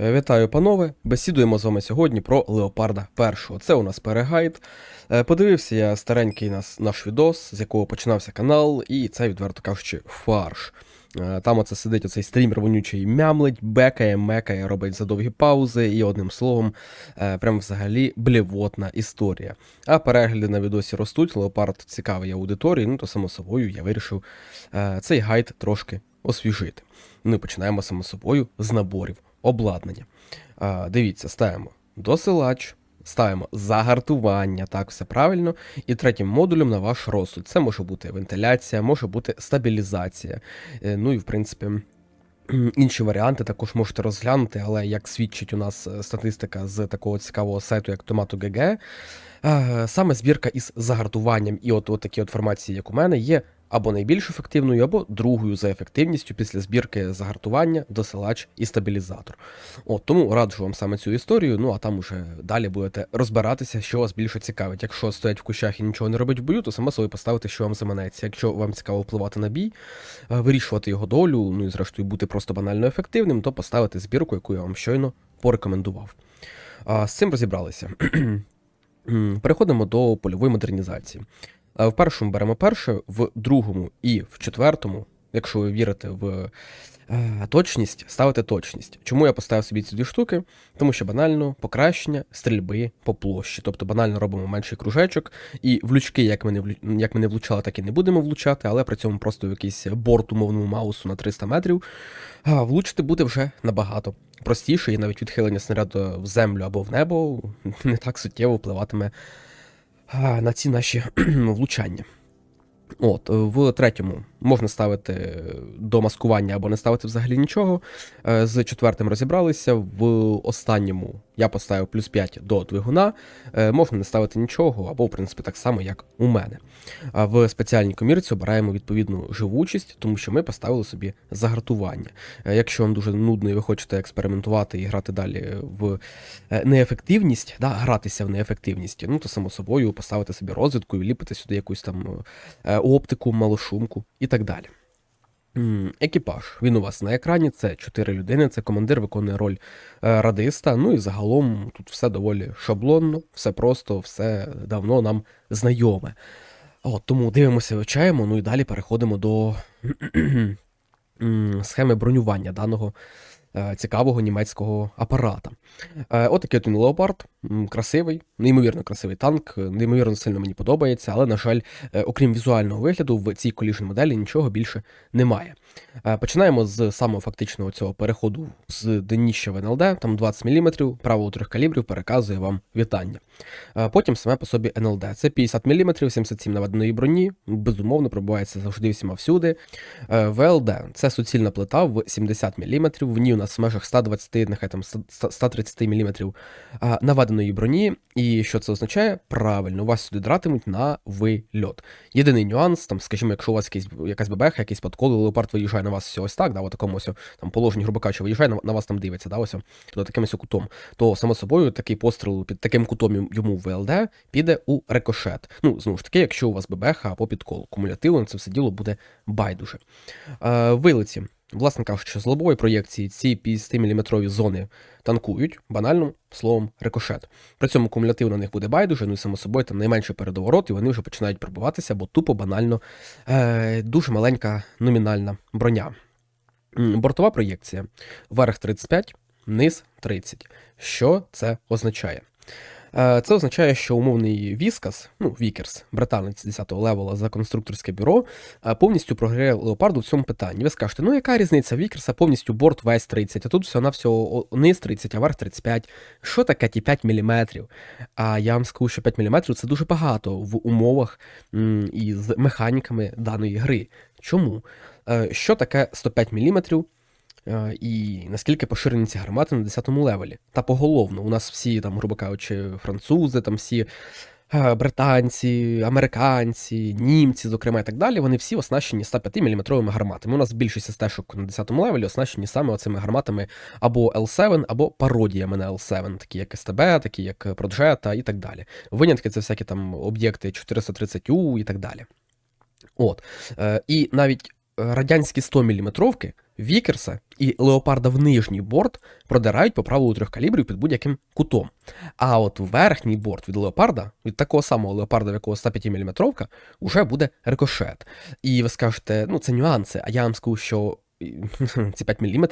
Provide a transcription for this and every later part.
Е, Вітаю, панове! Бесідуємо з вами сьогодні про Леопарда першого. Це у нас перегайд. Е, Подивився я старенький нас, наш відос, з якого починався канал, і це, відверто кажучи, фарш. Е, Там оце сидить оцей стрімер вонючий мямлить, бекає, мекає, робить задовгі паузи, і одним словом, прям взагалі блівотна історія. А перегляди на відосі ростуть, леопард цікавий аудиторії, ну то само собою я вирішив цей гайд трошки освіжити. І починаємо само собою з наборів обладнання. А, дивіться, ставимо досилач, ставимо загартування, так, все правильно. І третім модулем на ваш розсуд. Це може бути вентиляція, може бути стабілізація. Е, Ну і в принципі. Інші варіанти також можете розглянути, але як свідчить у нас е, статистика з такого цікавого сайту, як Tomato.gg, е, саме збірка із загартуванням і от, от такі от формації, як у мене, є або найбільш ефективною, або другою за ефективністю після збірки загартування, досилач і стабілізатор. От тому раджу вам саме цю історію. Ну а там уже далі будете розбиратися, що вас більше цікавить. Якщо стоять в кущах і нічого не робить в бою, то само собі поставити, що вам заманеться. Якщо вам цікаво впливати на бій, е, вирішувати його долю, ну і зрештою бути просто банально ефективним, то поставити збірку, яку я вам щойно порекомендував. А, з цим розібралися. Переходимо до польової модернізації. В першому беремо перше, в другому і в четвертому, якщо ви вірите в е, точність, ставите точність. Чому я поставив собі ці дві штуки? Тому що банально покращення стрільби по площі. Тобто банально робимо менший кружечок, і в лючки, як ми не, влю- як ми не влучали, так і не будемо влучати, але при цьому просто в якийсь борт умовному маусу на 300 метрів. Влучити буде вже набагато простіше, і навіть відхилення снаряду в землю або в небо не так суттєво впливатиме на ці наші влучання. От, е, в третьому можна ставити до маскування або не ставити взагалі нічого. Е, З четвертим розібралися. В останньому я поставив плюс 5 до двигуна. Е, Можна не ставити нічого, або, в принципі, так само, як у мене. В спеціальній комірці обираємо відповідну живучість, тому що ми поставили собі загартування. Е, Якщо вам дуже нудно і ви хочете експериментувати і грати далі в е, неефективність, да, гратися в неефективність, ну то само собою поставити собі розвідку і ліпити сюди якусь там оптику, малошумку і так далі. Екіпаж. Він у вас на екрані, це чотири людини, це командир виконує роль е, радиста. Ну і загалом тут все доволі шаблонно, все просто, все давно нам знайоме. От, тому дивимося, вивчаємо, ну і далі переходимо до схеми бронювання даного цікавого німецького апарата. Е, Отакий от леопард, красивий, неймовірно красивий танк, е, неймовірно сильно мені подобається, але, на жаль, е, окрім візуального вигляду, в цій коліжній моделі нічого більше немає. Е, Починаємо з самого фактичного цього переходу з дніща в НЛД, там 20 мм, право у трьох калібрів переказує вам вітання. Е, Потім саме по собі НЛД. Це 50 мм, 77 наведеної броні, безумовно, пробувається завжди всіма всюди. Е, ВЛД це суцільна плита в 70 мм, в ній у нас в межах 120, нехай там 130 мм наведеної броні. І що це означає? Правильно, вас сюди дратимуть на вильот. Єдиний нюанс, там, скажімо, якщо у вас якийсь, якась бебеха, якийсь подкол, леопард виїжджає на вас ось так, да, в такому ось там положенні, грубо кажучи, виїжджає на, на вас там дивиться, да, ось тобто таким ось кутом, то само собою такий постріл під таким кутом йому- ВЛД піде у рикошет. Ну, знову ж таки, якщо у вас бебеха або підкол, кумулятивно це все діло буде байдуже. Е, вилиці. Власне кажучи, з лобової проєкції ці 50-мм зони танкують банальним словом рикошет. При цьому кумулятив на них буде байдуже, ну і само собою там найменший передоворот, і вони вже починають пробиватися, бо тупо банально е, дуже маленька номінальна броня. Бортова проєкція. Верх 35, низ 30. Що це означає? Е, Це означає, що умовний Віскас, ну, Вікерс, британець 10-го левела за конструкторське бюро, е, повністю програє леопарду в цьому питанні. Ви скажете, ну яка різниця Вікерса, повністю борт весь 30, а тут все на всього низ 30, а верх 35. Що таке ті 5 мм? А я вам скажу, що 5 мм це дуже багато в умовах і з механіками даної гри. Чому? Е, Що таке 105 мм? Е, І наскільки поширені ці гармати на 10-му левелі. Та поголовно, у нас всі, там, грубо кажучи, французи, там всі е, британці, американці, німці, зокрема, і так далі, вони всі оснащені 105 мм гарматами. У нас більшість СТ-шок на 10-му левелі оснащені саме оцими гарматами або L7, або пародіями на L7, такі як СТБ, такі як Проджета і так далі. Винятки це всякі там об'єкти 430U і так далі. От. Е, і навіть радянські 100 мм Вікерса і Леопарда в нижній борт продирають по правилу трьох калібрів під будь-яким кутом. А от верхній борт від Леопарда, від такого самого Леопарда, в якого 105 мм, вже буде рикошет. І ви скажете, ну це нюанси, а я вам скажу, що. Ці 5 мм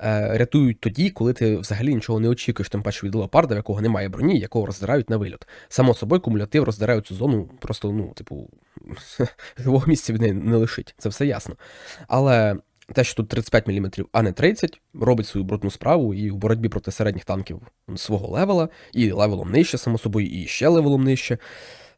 е, рятують тоді, коли ти взагалі нічого не очікуєш, тим паче від леопарда, в якого немає броні, якого роздирають на вильот. Само собою, кумулятив роздирають цю зону, просто, ну, типу, живого місця від неї не лишить, це все ясно. Але те, що тут 35 мм, а не 30, робить свою брудну справу і в боротьбі проти середніх танків свого левела, і левелом нижче, само собою, і ще левелом нижче.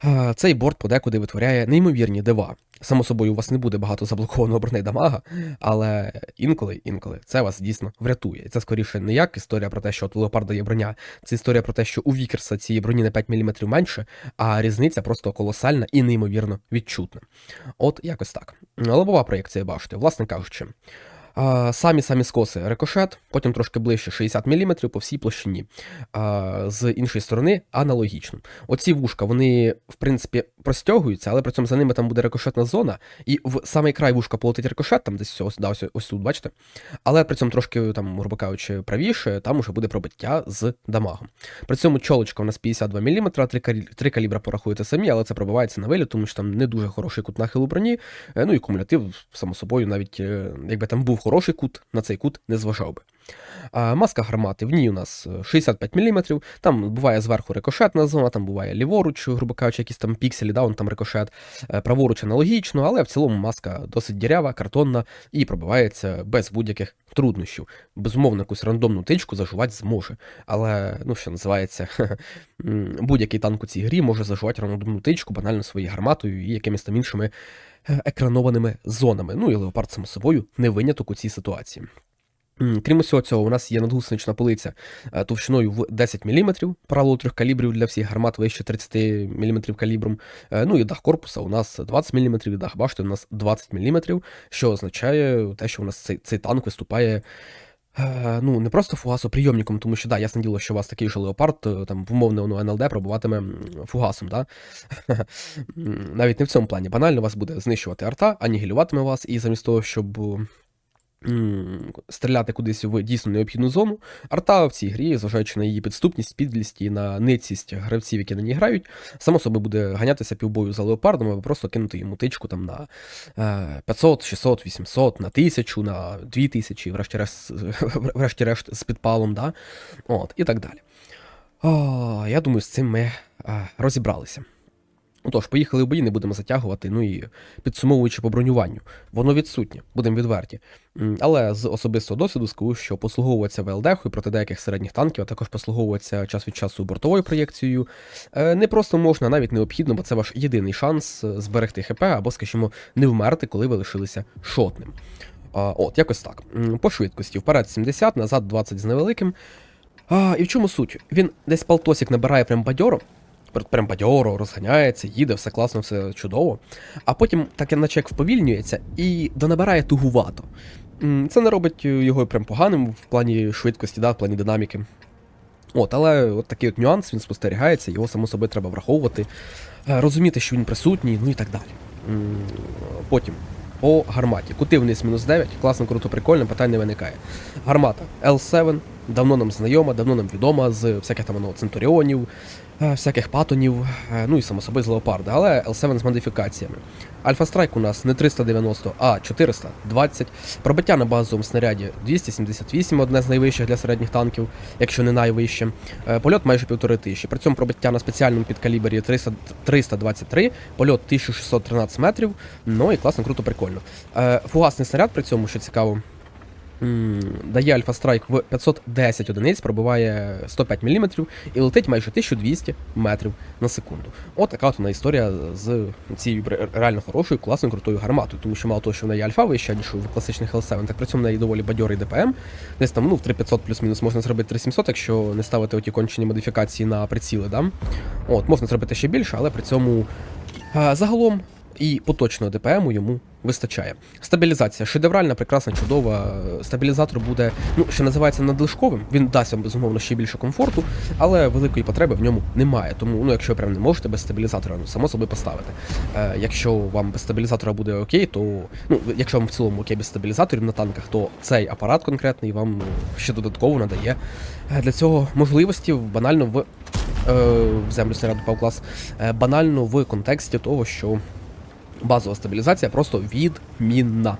Е, Цей борт подекуди витворяє неймовірні дива. Само собою, у вас не буде багато заблокованого бронедамага, але інколи, інколи це вас дійсно врятує. Це скоріше не як історія про те, що от у леопарда є броня, це історія про те, що у Вікерса цієї броні на 5 мм менше, а різниця просто колосальна і неймовірно відчутна. От якось так. Лобова проєкція башти, власне кажучи. Самі самі скоси рикошет, потім трошки ближче 60 мм по всій площині. З іншої сторони аналогічно. Оці вушка, вони, в принципі, простягуються, але при цьому за ними там буде рикошетна зона, і в самий край вушка полетить рикошет, там десь ось, да, ось, ось тут, бачите? Але при цьому трошки, там, грубо кажучи, правіше, там уже буде пробиття з дамагом. При цьому чолочка у нас 52 мм, 3, три калібра порахуєте самі, але це пробивається на виліт, тому що там не дуже хороший кут нахилу броні, е, ну і кумулятив, само собою, навіть е, якби там був хороший кут, на цей кут не зважав би. А Маска гармати, в ній у нас 65 мм, там буває зверху рикошетна зона, там буває ліворуч, грубо кажучи, якісь там пікселі, да, он там рикошет, е, праворуч аналогічно, але в цілому маска досить дірява, картонна і пробивається без будь-яких труднощів. Безумовно, якусь рандомну тичку зажувати зможе. Але, ну, що називається, будь-який танк у цій грі може зажувати рандомну тичку банально своєю гарматою і якимись там іншими е, екранованими зонами. Ну і леопард само собою не виняток у цій ситуації. Крім усього цього, у нас є надгусенична полиця е, товщиною в 10 мм, правило трьох калібрів для всіх гармат вище 30 мм калібром. Е, ну і дах корпуса у нас 20 мм, і дах башти у нас 20 мм, що означає те, що у нас цей, цей танк виступає. е, Ну, не просто фугасоприйомником, тому що, да, ясне діло, що у вас такий же леопард, там в умовне воно НЛД пробуватиме фугасом, да? Навіть не в цьому плані. Банально вас буде знищувати арта, анігілюватиме вас, і замість того, щоб стріляти кудись в дійсно необхідну зону. Арта в цій грі, зважаючи на її підступність, підлість і на ницість гравців, які на ній грають, само собі буде ганятися півбою за леопардом, або просто кинути йому тичку там на е, 500, 600, 800, на 1000, на 2000, врешті-решт, врешті-решт з підпалом, да? От, і так далі. О, я думаю, з цим ми е, розібралися. Отож, поїхали в бої, не будемо затягувати. Ну і підсумовуючи по бронюванню, воно відсутнє, будемо відверті. Але з особистого досвіду скажу, що послуговуватися ВЛД проти деяких середніх танків, а також послуговуватися час від часу бортовою проєкцією, е, не просто можна, а навіть необхідно, бо це ваш єдиний шанс е, зберегти ХП або, скажімо, не вмерти, коли ви лишилися шотним. От, якось так. По швидкості. Вперед 70, назад 20 з невеликим. І в чому суть? Він десь полтосик набирає прям бадьоро, прям бадьоро, розганяється, їде, все класно, все чудово. А потім так наче як вповільнюється і донабирає тугувато. Це не робить його прям поганим в плані швидкості, да, в плані динаміки. От, але от такий от нюанс він спостерігається, його само собою треба враховувати, е, розуміти, що він присутній, ну і так далі. Потім. По гарматі. Кути вниз мінус 9, класно, круто, прикольно, питань не виникає. Гармата L7, давно нам знайома, давно нам відома з всяких там ну, центуріонів, е, всяких патонів, е, ну і само собою з леопарда, але L7 з модифікаціями. Альфа Страйк у нас не 390, а 420. Пробиття на базовому снаряді 278, одне з найвищих для середніх танків, якщо не найвище. Е, Польот майже півтори тисячі. При цьому пробиття на спеціальному підкалібрі 300, 323, польот 1613 метрів. Ну і класно, круто, прикольно. Фугасний снаряд при цьому, що цікаво. Дає Альфа Страйк в 510 одиниць, пробиває 105 мм і летить майже 1200 метрів на секунду. От така от вона історія з цією реально хорошою, класною, крутою гарматою, тому що мало того, що в неї альфа вища, ніж в класичних L7, так при цьому в неї доволі бадьорий ДПМ. Десь там ну, в 3500 плюс-мінус можна зробити 3700, якщо не ставити оті кончені модифікації на приціли. Да? От, можна зробити ще більше, але при цьому е, загалом і поточного ДПМу йому вистачає. Стабілізація шедевральна, прекрасна, чудова. Стабілізатор буде, ну, що називається надлишковим. Він дасть вам безумовно ще більше комфорту, але великої потреби в ньому немає. Тому, ну, якщо прям не можете без стабілізатора, ну само собі поставити. Е, якщо вам без стабілізатора буде окей, то ну, якщо вам в цілому окей без стабілізаторів на танках, то цей апарат конкретний вам ще додатково надає е, для цього можливості банально в. е, В землю снаряду Павклас е, банально в контексті того, що базова стабілізація просто відмінна.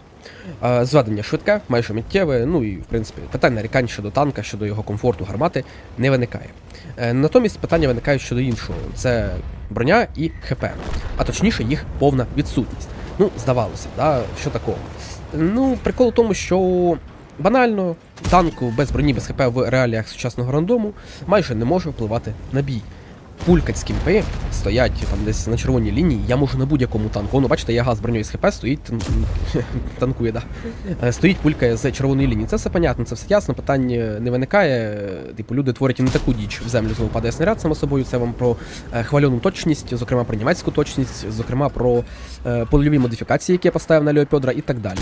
Е, Зведення швидке, майже миттєве, ну і в принципі питань нарікань щодо танка, щодо його комфорту гармати не виникає. Е, Натомість питання виникають щодо іншого: це броня і ХП, а точніше їх повна відсутність. Ну, здавалося, да, що такого. Ну, прикол у тому, що банально танку без броні, без ХП в реаліях сучасного рандому майже не може впливати на бій пулькать з стоять там десь на червоній лінії, я можу на будь-якому танку. Ну, бачите, я газ броньою з ХП стоїть, танкує, да. Е, Стоїть пулька з червоної лінії. Це все понятно, це все ясно, питань е, не виникає. Типу, люди творять і не таку діч. В землю знову падає снаряд само собою. Це вам про е, хвальону точність, зокрема про німецьку точність, зокрема про польові модифікації, які я поставив на Леопедра і так далі.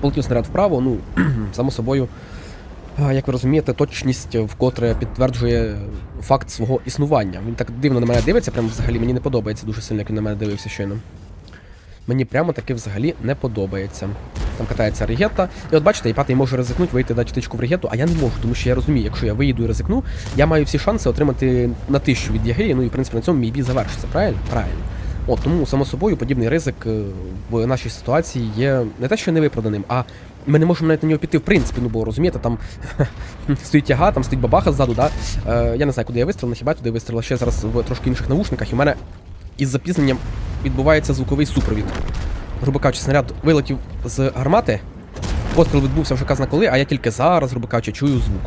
Полетів снаряд вправо, ну, само собою. Як ви розумієте, точність вкотре підтверджує факт свого існування. Він так дивно на мене дивиться, прям взагалі мені не подобається дуже сильно, як він на мене дивився щойно. Мені прямо таки взагалі не подобається. Там катається регета. І от бачите, і може ризикнути, вийти дати тичку в регету, а я не можу, тому що я розумію, якщо я виїду і ризикну, я маю всі шанси отримати на тисячу від яги, ну і в принципі на цьому мій бій завершиться, правильно? Правильно. От тому, само собою, подібний ризик е, в нашій ситуації є не те, що невиправданим, а ми не можемо навіть на нього піти в принципі, ну бо розумієте, там стоїть тяга, там стоїть бабаха ззаду, да? Е, я не знаю, куди я вистрілив, хіба туди вистрілив ще зараз в трошки інших навушниках, і в мене із запізненням відбувається звуковий супровід. Грубо кажучи, снаряд вилетів з гармати, постріл відбувся вже казна коли, а я тільки зараз, грубо кажучи, чую звук.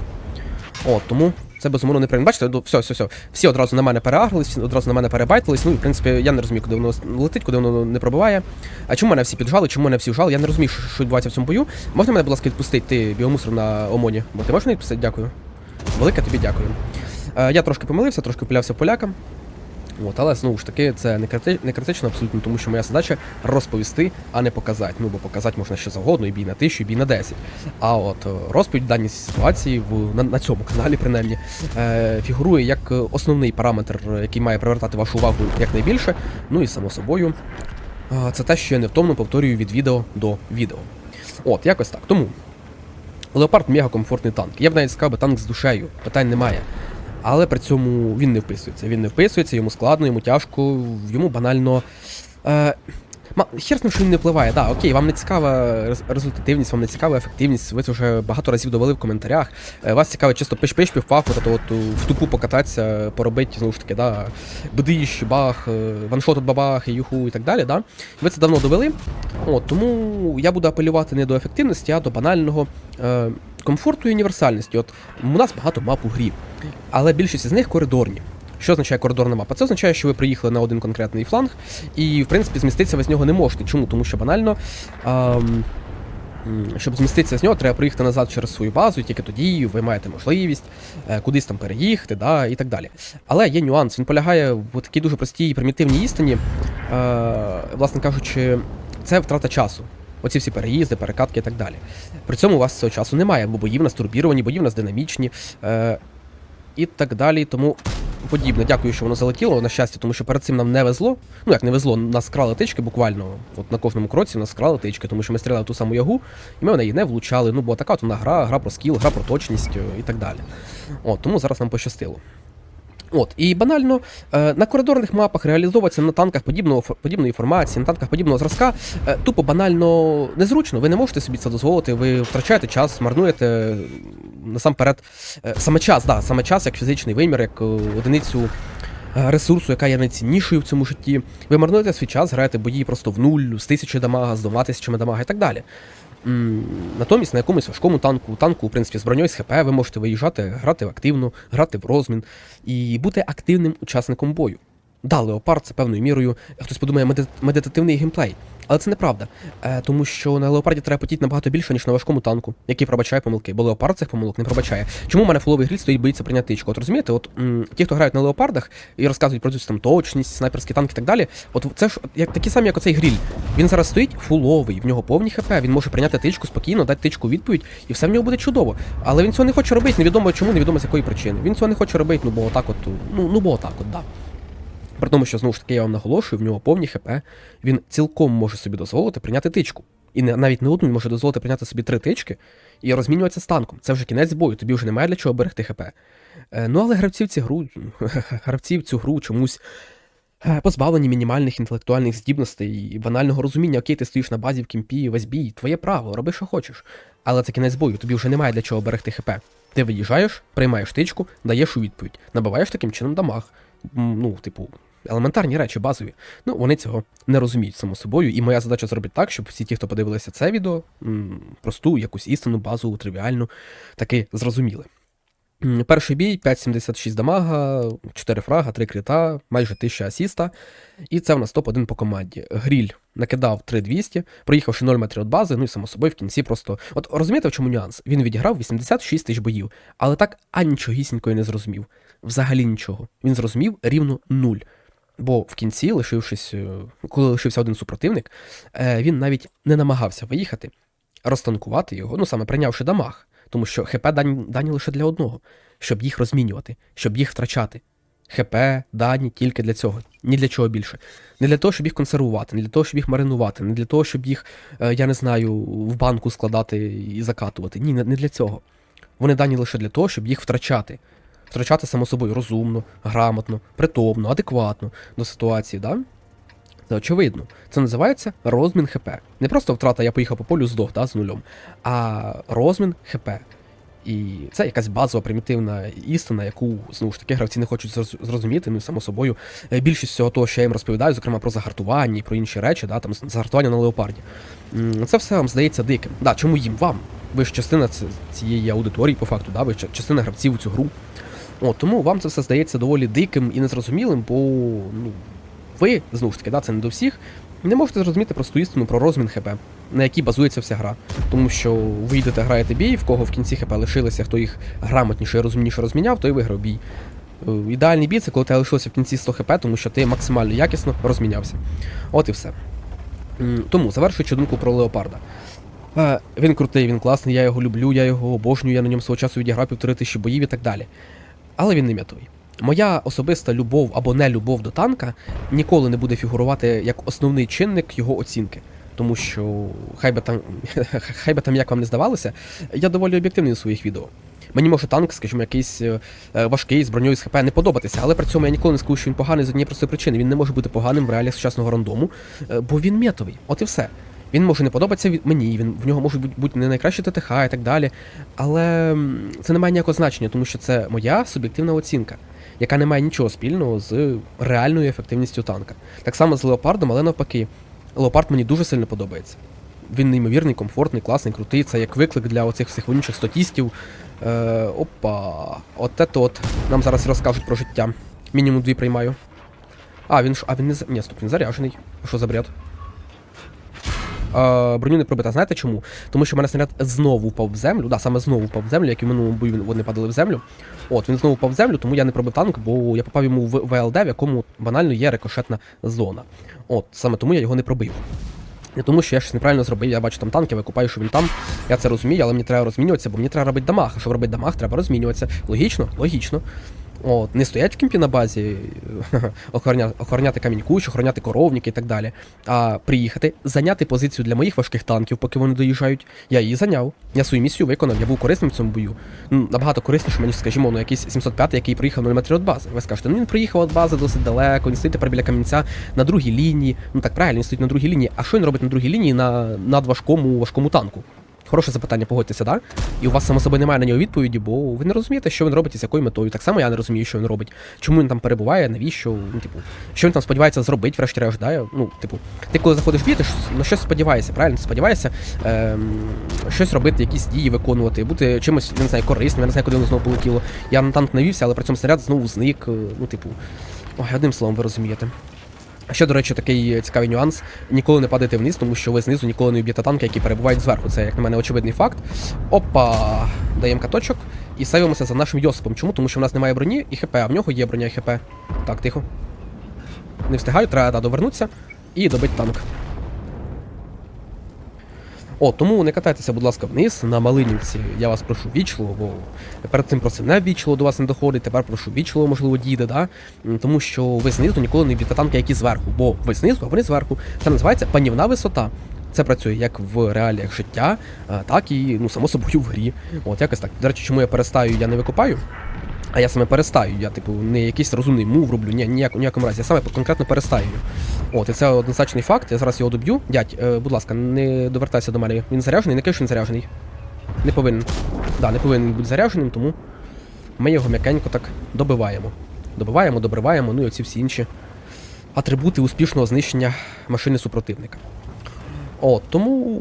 От, тому це безумовно неприємно. Бачите, все, все, все. Всі одразу на мене переагрились, одразу на мене перебайтились. Ну і в принципі я не розумію, куди воно летить, куди воно не пробиває. А чому мене всі піджали, чому мене всі вжали? Я не розумію, що, що відбувається в цьому бою. Можна мене, будь ласка, відпустити ти біомусор на ОМОНі? Бо ти можеш мене відпустити? Дякую. Велике тобі дякую. Е, я трошки помилився, трошки пилявся полякам. От, але знову ж таки, це не, крити... не критично абсолютно, тому що моя задача розповісти, а не показати. Ну, бо показати можна що завгодно, і бій на тисячу, і бій на 10. А от е, розповідь в даній ситуації в, на, на цьому каналі, принаймні, е, фігурує як основний параметр, який має привертати вашу увагу якнайбільше. Ну і само собою, е, це те, що я невтомно повторюю від відео до відео. От, якось так. Тому. Леопард мега комфортний танк. Я б навіть сказав би танк з душею, питань немає. Але при цьому він не вписується. Він не вписується, йому складно, йому тяжко, йому банально. Е, хер з ним, що він не впливає. Да, окей, вам не цікава результативність, вам не цікава ефективність. Ви це вже багато разів довели в коментарях. Е, вас цікавить чисто пиш-пиш, півпав, от, от в тупу покататися, поробити, знову ж таки, да, бдищ, бах, е, ваншот от бабах, юху і так далі. Да? Ви це давно довели. От, тому я буду апелювати не до ефективності, а до банального е, комфорту і універсальності. От у нас багато мап у грі, але більшість з них коридорні. Що означає коридорна мапа? Це означає, що ви приїхали на один конкретний фланг, і в принципі зміститися ви з нього не можете. Чому? Тому що банально. ем, щоб зміститися з нього, треба приїхати назад через свою базу, і тільки тоді ви маєте можливість е, кудись там переїхати, да, і так далі. Але є нюанс, він полягає в такій дуже простій і примітивній істині. Е, власне кажучи, це втрата часу. Оці всі переїзди, перекатки і так далі. При цьому у вас цього часу немає, бо бої в нас турбіровані, бої в нас динамічні е, і так далі. Тому подібне. Дякую, що воно залетіло, на щастя, тому що перед цим нам не везло. Ну як не везло, нас крали тички буквально. От на кожному кроці нас крали тички, тому що ми стріляли в ту саму ягу, і ми в неї не влучали. Ну, бо така от вона гра, гра про скіл, гра про точність е, і так далі. От, тому зараз нам пощастило. От, і банально е, на коридорних мапах реалізовуватися на танках подібного подібної формації, на танках подібного зразка, е, тупо банально незручно. Ви не можете собі це дозволити, ви втрачаєте час, марнуєте насамперед е, саме час, да, саме час як фізичний вимір, як одиницю ресурсу, яка є найціннішою в цьому житті. Ви марнуєте свій час, граєте бої просто в нуль, з тисячі дамага, з двома тисячами дамага і так далі. Натомість на якомусь важкому танку, танку, в принципі, з броньою з ХП, ви можете виїжджати, грати активно, грати в розмін і бути активним учасником бою. Да, леопард це певною мірою, хтось подумає, меди- медитативний геймплей. Але це неправда. Е, тому що на леопарді треба потіти набагато більше, ніж на важкому танку, який пробачає помилки, бо леопард цих помилок не пробачає. Чому в мене фуловий гріль стоїть боїться прийняти? От розумієте, от м, ті, хто грають на леопардах і розказують про цю там точність, снайперські танки і так далі. От це ж як такі самі, як оцей гріль. Він зараз стоїть фуловий, в нього повні хп, він може прийняти тичку спокійно, дати тичку відповідь, і все в нього буде чудово. Але він цього не хоче робити, невідомо чому, невідомо з якої причини. Він цього не хоче робити, ну бо отак, от, ну, ну бо отак, от, да. При тому, що знову ж таки я вам наголошую, в нього повні ХП, він цілком може собі дозволити прийняти тичку. І навіть не одну він може дозволити прийняти собі три тички і розмінюватися з танком. Це вже кінець бою, тобі вже немає для чого берегти ХП. Е, ну але гравці в цю гру, гравці в цю гру чомусь е, позбавлені мінімальних інтелектуальних здібностей і банального розуміння, окей, ти стоїш на базі в кімпі, весь бій, твоє право, роби, що хочеш. Але це кінець бою, тобі вже немає для чого берегти ХП. Ти виїжджаєш, приймаєш тичку, даєш у відповідь, набиваєш таким чином дамаг. Ну, типу, елементарні речі, базові. Ну, вони цього не розуміють само собою. І моя задача зробити так, щоб всі ті, хто подивилися це відео, просту, якусь істину, базову, тривіальну, таки зрозуміли. Перший бій 5,76 дамага, 4 фрага, 3 кріта, майже 1000 асіста. І це в нас топ-1 по команді. Гріль накидав 3200, проїхавши 0 метрів від бази, ну і само собою в кінці просто. От розумієте, в чому нюанс? Він відіграв 86 тисяч боїв, але так анічогісінько не зрозумів. Взагалі нічого. Він зрозумів рівно 0. Бо в кінці, лишившись, е, коли лишився один супротивник, е, він навіть не намагався виїхати, розтанкувати його, ну саме прийнявши дамаг, тому що ХП дані, дані лише для одного, щоб їх розмінювати, щоб їх втрачати. ХП, дані тільки для цього, ні для чого більше. Не для того, щоб їх консервувати, не для того, щоб їх маринувати, не для того, щоб їх, е, я не знаю, в банку складати і закатувати. Ні, не не для цього. Вони дані лише для того, щоб їх втрачати. Втрачати само собою розумно, грамотно, притомно, адекватно до ситуації, да? Це очевидно. Це називається розмін ХП. Не просто втрата, я поїхав по полю здох, да, з нульом, а розмін ХП. І це якась базова примітивна істина, яку знову ж таки гравці не хочуть зрозуміти. Ну і само собою, е, більшість всього того, що я їм розповідаю, зокрема про загартування і про інші речі, да, там загартування на леопарді. Це все вам здається диким. Да, чому їм вам? Ви ж частина цієї аудиторії, по факту, да, ви ч- частина гравців у цю гру. От, тому вам це все здається доволі диким і незрозумілим, бо ну, ви, знову ж таки, да, це не до всіх, не можете зрозуміти просту істину про розмін ХП, на якій базується вся гра. Тому що ви йдете, граєте бій, в кого в кінці ХП лишилися, хто їх грамотніше і розумніше розміняв, той виграв бій. Е, Ідеальний бій це коли тебе лишилося в кінці 100 хп, тому що ти максимально якісно розмінявся. От і все. Тому, завершуючи думку про Леопарда. Е, Він крутий, він класний, я його люблю, я його обожнюю, я на ньому свого часу відіграв півтори тисячі боїв і так далі. Але він не м'ятовий. Моя особиста любов або не любов до танка ніколи не буде фігурувати як основний чинник його оцінки. Тому що хай би там, хай би там як вам не здавалося, я доволі об'єктивний у своїх відео. Мені може танк, скажімо, якийсь е, е, важкий з броньою з ХП не подобатися, але при цьому я ніколи не скажу, що він поганий з однієї простої причини. Він не може бути поганим в реаліях сучасного рандому, е, бо він метовий. От і все. Він може не подобатися мені, він в нього можуть бути, не найкращі ТТХ і так далі. Але це не має ніякого значення, тому що це моя суб'єктивна оцінка, яка не має нічого спільного з реальною ефективністю танка. Так само з леопардом, але навпаки, леопард мені дуже сильно подобається. Він неймовірний, комфортний, класний, крутий. Це як виклик для оцих всіх вонючих статістів. Е, опа, от це от. Нам зараз розкажуть про життя. Мінімум дві приймаю. А, він ж. А він не Ні, стоп, він заряжений. Що за бред? Броню не пробита. Знаєте чому? Тому що в мене снаряд знову впав в землю. Да, саме знову впав в землю, як і в минулому бою вони падали в землю. От, він знову впав в землю, тому я не пробив танк, бо я попав йому в ВЛД, в якому банально є рикошетна зона. От, саме тому я його не пробив. Не тому, що я щось неправильно зробив, я бачу там танки, викупаю, що він там. Я це розумію, але мені треба розмінюватися, бо мені треба робити дамаг. А щоб робити дамаг, треба розмінюватися. Логічно, логічно. От, не стоять в кімпі на базі, охороня, охороняти камінь кущ, охороняти коровники і так далі. А приїхати, зайняти позицію для моїх важких танків, поки вони доїжджають. Я її зайняв. Я свою місію виконав, я був корисним в цьому бою. Ну, набагато корисніше, мені, скажімо, ну якийсь 705, який приїхав 0 метрів від бази. Ви скажете, ну він приїхав від бази досить далеко, він стоїть тепер біля камінця на другій лінії. Ну так правильно, він стоїть на другій лінії. А що він робить на другій лінії на надважкому важкому танку? Хороше запитання, погодьтеся, да? І у вас само собою немає на нього відповіді, бо ви не розумієте, що він робить і з якою метою. Так само я не розумію, що він робить. Чому він там перебуває, навіщо? Ну, типу, що він там сподівається зробити, врешті-решт, да? Ну, типу, ти коли заходиш в бій, на щось сподіваєшся, правильно? Ти ем, щось робити, якісь дії виконувати, бути чимось, я не знаю, корисним, я не знаю, куди воно знову полетіло. Я на танк навівся, але при цьому снаряд знову зник. е, Ну, типу, ой, одним словом, ви розумієте. А Ще, до речі, такий цікавий нюанс: ніколи не падайте вниз, тому що ви знизу ніколи не вб'єте танки, які перебувають зверху. Це, як на мене, очевидний факт. Опа, даємо каточок і сейвимося за нашим Йосипом. Чому? Тому що в нас немає броні і ХП, а в нього є броня і ХП. Так, тихо. Не встигаю, треба довернутися і добити танк. О, тому не катайтеся, будь ласка, вниз на Малинівці. Я вас прошу вічливо, бо перед цим просив не вічливо до вас не доходить, тепер прошу вічливо, можливо, дійде, да? Тому що ви знизу ніколи не б'єте танки, які зверху, бо ви знизу, а вони зверху. Це називається панівна висота. Це працює як в реаліях життя, так і, ну, само собою, в грі. От, якось так. До речі, чому я перестаю, я не викопаю. А я саме перестаю. Я, типу, не якийсь розумний мув роблю, ні, ніяк, ніякому разі. Я саме конкретно перестаю. От, і це однозначний факт. Я зараз його доб'ю. Дядь, е, будь ласка, не довертайся до мене. Він заряджений, не кажи, що він заряджений. Не повинен. Да, не повинен бути зарядженим, тому ми його м'якенько так добиваємо. Добиваємо, добриваємо, ну і оці всі інші атрибути успішного знищення машини супротивника. От, тому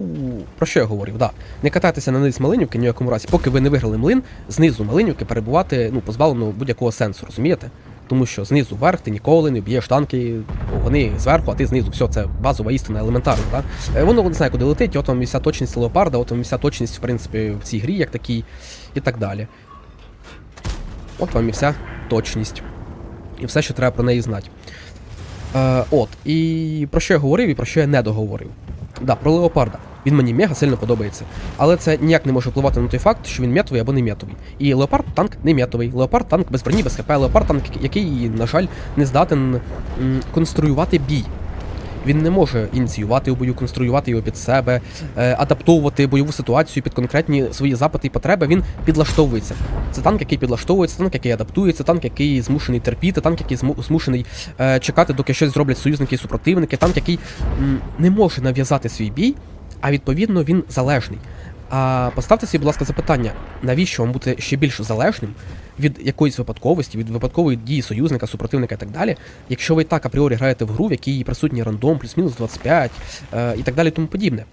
про що я говорив? Да. Не катайтеся на низ Малинівки ні в якому разі, поки ви не виграли млин, знизу Малинівки перебувати ну, позбавлено будь-якого сенсу, розумієте? Тому що знизу вверх ти ніколи не б'єш танки, вони зверху, а ти знизу. Все, це базова істина, елементарна. Да? Е, Воно не знає, куди летить, от вам вся точність леопарда, от вам вся точність, в принципі, в цій грі, як такій, і так далі. От вам і вся точність. І все, що треба про неї знати. Е, от, і про що я говорив і про що я не договорив. Да, про леопарда. Він мені мега сильно подобається. Але це ніяк не може впливати на той факт, що він м'ятовий або не м'ятовий. І леопард танк не м'ятовий. Леопард танк без броні, без хп. Леопард танк, який, на жаль, не здатен конструювати бій. Він не може ініціювати у бою, конструювати його під себе, е, адаптовувати бойову ситуацію під конкретні свої запити і потреби. Він підлаштовується. Це танк, який підлаштовується, танк, який адаптується, танк, який змушений терпіти, танк, який змушений е, чекати, доки щось зроблять союзники і супротивники, танк, який не може нав'язати свій бій, а відповідно він залежний. А поставте собі, будь ласка, запитання, навіщо вам бути ще більш залежним від якоїсь випадковості, від випадкової дії союзника, супротивника і так далі, якщо ви так апріорі граєте в гру, в якій присутній рандом, плюс-мінус 25 е, і так далі, тому подібне.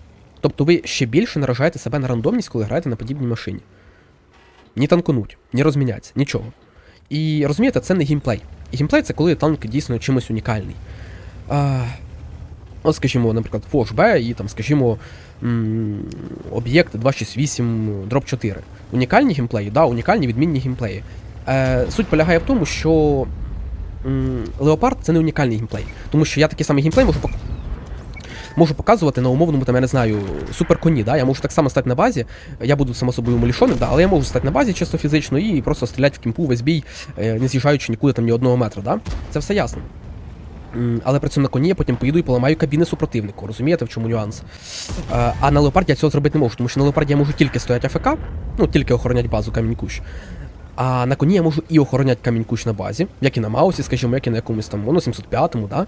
Тобто ви ще більше наражаєте себе на рандомність, коли граєте на подібній машині. Ні танконуть, ні розміняться, нічого. І розумієте, це не геймплей. Геймплей це коли танк дійсно чимось унікальний. А, От, скажімо, наприклад, Фош Б і там, скажімо, об'єкт 268 дроп 4. Унікальні геймплеї, да, унікальні відмінні геймплеї. Е, суть полягає в тому, що Леопард це не унікальний геймплей. Тому що я такий самий геймплей можу пок... Можу показувати на умовному, там, я не знаю, суперконі, да? Я можу так само стати на базі, я буду само собою молішоним, да, але я можу стати на базі чисто фізично і просто стріляти в кімпу весь бій, е, не з'їжджаючи нікуди там ні одного метра, да? Це все ясно. Але цьому на коні я потім поїду і поламаю кабіни супротивнику. Розумієте, в чому нюанс? Е, А на леопарді я цього зробити не можу, тому що на леопарді я можу тільки стояти АФК, ну тільки охороняти базу камінь кущ. А на коні я можу і охороняти камінь кущ на базі, як і на Маусі, скажімо, як і на якомусь там воно 705-му, да?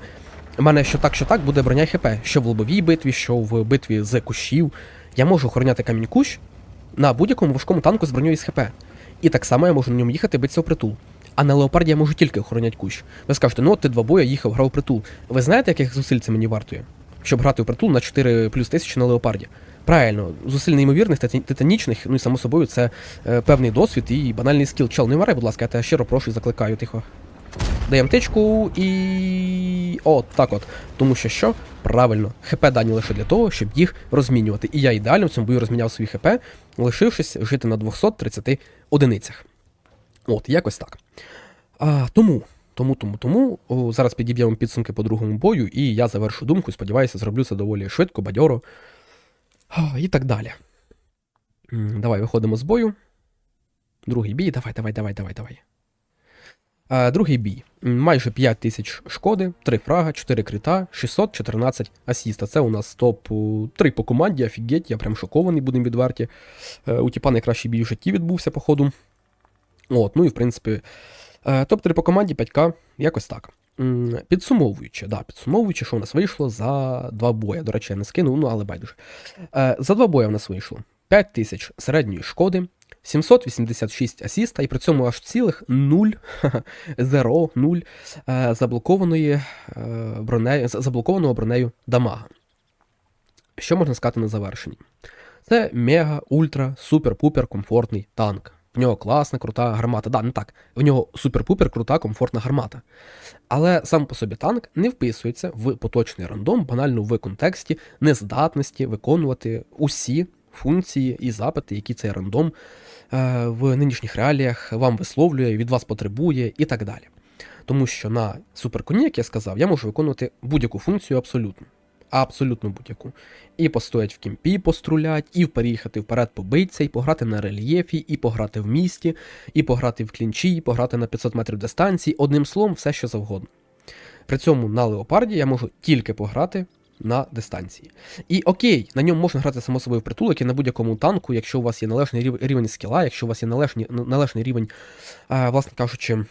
У мене що так, що так буде броня ХП, що в лобовій битві, що в битві з кущів. Я можу охороняти камінь кущ на будь-якому важкому танку з броньою з ХП. І так само я можу на ньому їхати битися в притул. А на леопарді я можу тільки охороняти кущ. Ви скажете, ну от ти два бої їхав, грав притул. Ви знаєте, яких зусиль це мені вартує? Щоб грати в притул на 4 плюс тисячі на леопарді. Правильно, зусиль неймовірних, титан- титанічних, ну і само собою, це е, певний досвід і банальний скіл. Чел, не варай, будь ласка, я тебе щиро прошу і закликаю, тихо. Даємо тичку і. От так от. Тому що що? Правильно, ХП дані лише для того, щоб їх розмінювати. І я ідеально в цьому бою розміняв свої ХП, лишившись жити на 230 одиницях. От, якось так. А, тому, тому, тому, тому. О, зараз підіб'ємо підсумки по другому бою, і я завершу думку. Сподіваюся, зроблю це доволі швидко, бадьоро. А, І так далі. Давай виходимо з бою. Другий бій. Давай, давай, давай, давай, давай. Другий бій. Майже 5 тисяч шкоди, 3 фрага, 4 крита, 614 асіста. Це у нас топ-3 по команді, офігеть, я прям шокований, будемо відверті. Е, У Тіпа найкращий бій в житті відбувся, походу. От, ну і в принципі, е, топ-3 по команді 5К, якось так. Підсумовуючи, да, підсумовуючи, що в нас вийшло за два бої. До речі, я не скинув, ну але байдуже. Е, За два бої в нас вийшло. 5000 середньої шкоди, 786 асіста, і при цьому аж цілих 0, 0, 0 е, заблокованої е, бронею, заблокованого бронею дамага. Що можна сказати на завершенні? Це мега, ультра, супер-пупер комфортний танк. В нього класна, крута гармата. Да, не так. В нього супер-пупер крута, комфортна гармата. Але сам по собі танк не вписується в поточний рандом, банально в контексті нездатності виконувати усі функції і запити, які цей рандом е, в нинішніх реаліях вам висловлює, від вас потребує і так далі. Тому що на суперконі, як я сказав, я можу виконувати будь-яку функцію абсолютно. Абсолютно будь-яку. І постоять в кімпі, пострулять, і переїхати вперед побитися, і пограти на рельєфі, і пограти в місті, і пограти в клінчі, і пограти на 500 метрів дистанції, одним словом, все що завгодно. При цьому на леопарді я можу тільки пограти на дистанції. І окей, на ньому можна грати само собою в притулок і на будь-якому танку, якщо у вас є належний рівень скіла, якщо у вас є належний, належний рівень, власне кажучи.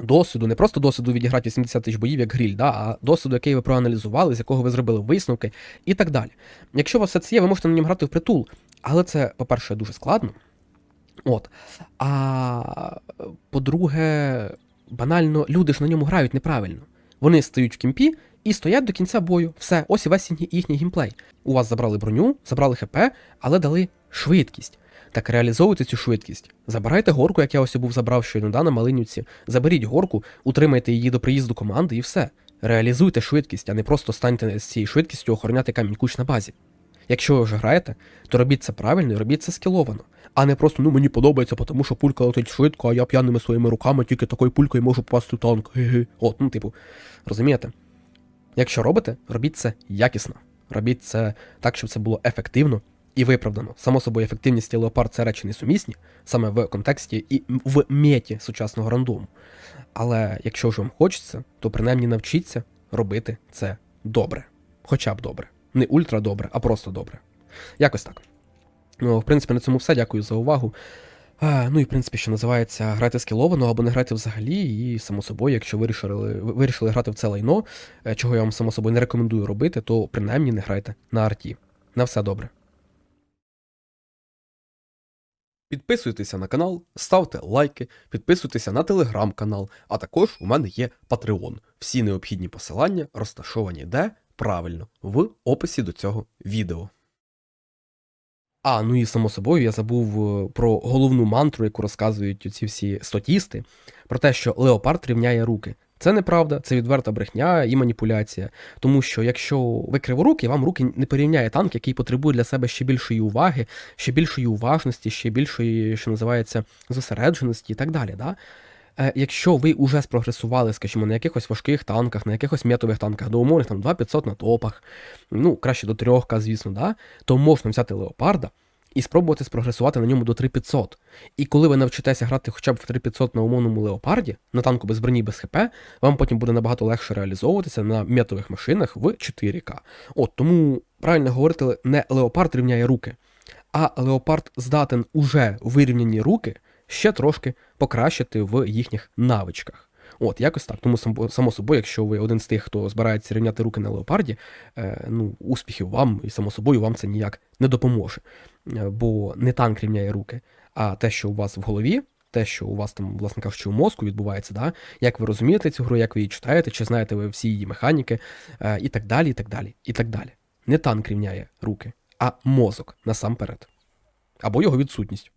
Досвіду, не просто досвіду відіграти 80 тисяч боїв, як гріль, да, а досвіду, який ви проаналізували, з якого ви зробили висновки і так далі. Якщо у вас все це є, ви можете на ньому грати в притул. Але це, по-перше, дуже складно. От. А по-друге, банально, люди ж на ньому грають неправильно. Вони стають в кімпі і стоять до кінця бою. Все, ось і весь їхній гімплей. У вас забрали броню, забрали ХП, але дали швидкість. Так реалізовуйте цю швидкість. Забирайте горку, як я ось був забрав щойно на Малинівці. Заберіть горку, утримайте її до приїзду команди і все. Реалізуйте швидкість, а не просто станьте з цією швидкістю охороняти камінь куч на базі. Якщо ви вже граєте, то робіть це правильно і робіть це скіловано. А не просто ну мені подобається, тому що пулька летить швидко, а я п'яними своїми руками тільки такою пулькою можу попасти в танк. Ге-ге. От, ну, типу, розумієте? Якщо робите, робіть це якісно. Робіть це так, щоб це було ефективно і виправдано. Само собою, ефективність і леопард це речі несумісні, саме в контексті і в меті сучасного рандому. Але якщо ж вам хочеться, то принаймні навчіться робити це добре. Хоча б добре. Не ультра добре, а просто добре. Якось так. Ну, в принципі, на цьому все. Дякую за увагу. А, Ну і в принципі, що називається, грайте скіловано або не грайте взагалі, і само собою, якщо вирішили вирішили грати в це лайно, е, чого я вам само собою не рекомендую робити, то принаймні не грайте на арті. На все добре. Підписуйтеся на канал, ставте лайки, підписуйтеся на телеграм-канал, а також у мене є Patreon. Всі необхідні посилання розташовані де правильно в описі до цього відео. А, ну і само собою я забув е, про головну мантру, яку розказують ці всі статісти, про те, що леопард рівняє руки. Це неправда, це відверта брехня і маніпуляція. Тому що якщо ви криворуки, вам руки не порівняє танк, який потребує для себе ще більшої уваги, ще більшої уважності, ще більшої, що називається, зосередженості і так далі. Да? Е, якщо ви вже спрогресували, скажімо, на якихось важких танках, на якихось метових танках, до умовних там 2500 на топах, ну краще до 3К, звісно, да, то можна взяти леопарда і спробувати спрогресувати на ньому до 3500. І коли ви навчитеся грати хоча б в 3500 на умовному леопарді, на танку без броні, без ХП, вам потім буде набагато легше реалізовуватися на метових машинах в 4К. От тому правильно говорити, не леопард рівняє руки, а леопард здатен уже вирівняні руки ще трошки покращити в їхніх навичках. От, якось так. Тому само собою, якщо ви один з тих, хто збирається рівняти руки на леопарді, е, ну, успіхів вам і само собою вам це ніяк не допоможе. Е, бо не танк рівняє руки, а те, що у вас в голові. Те, що у вас там, власне кажучи, у мозку відбувається, да? як ви розумієте цю гру, як ви її читаєте, чи знаєте ви всі її механіки, е, і так далі, і так далі, і так далі. Не танк рівняє руки, а мозок насамперед. Або його відсутність.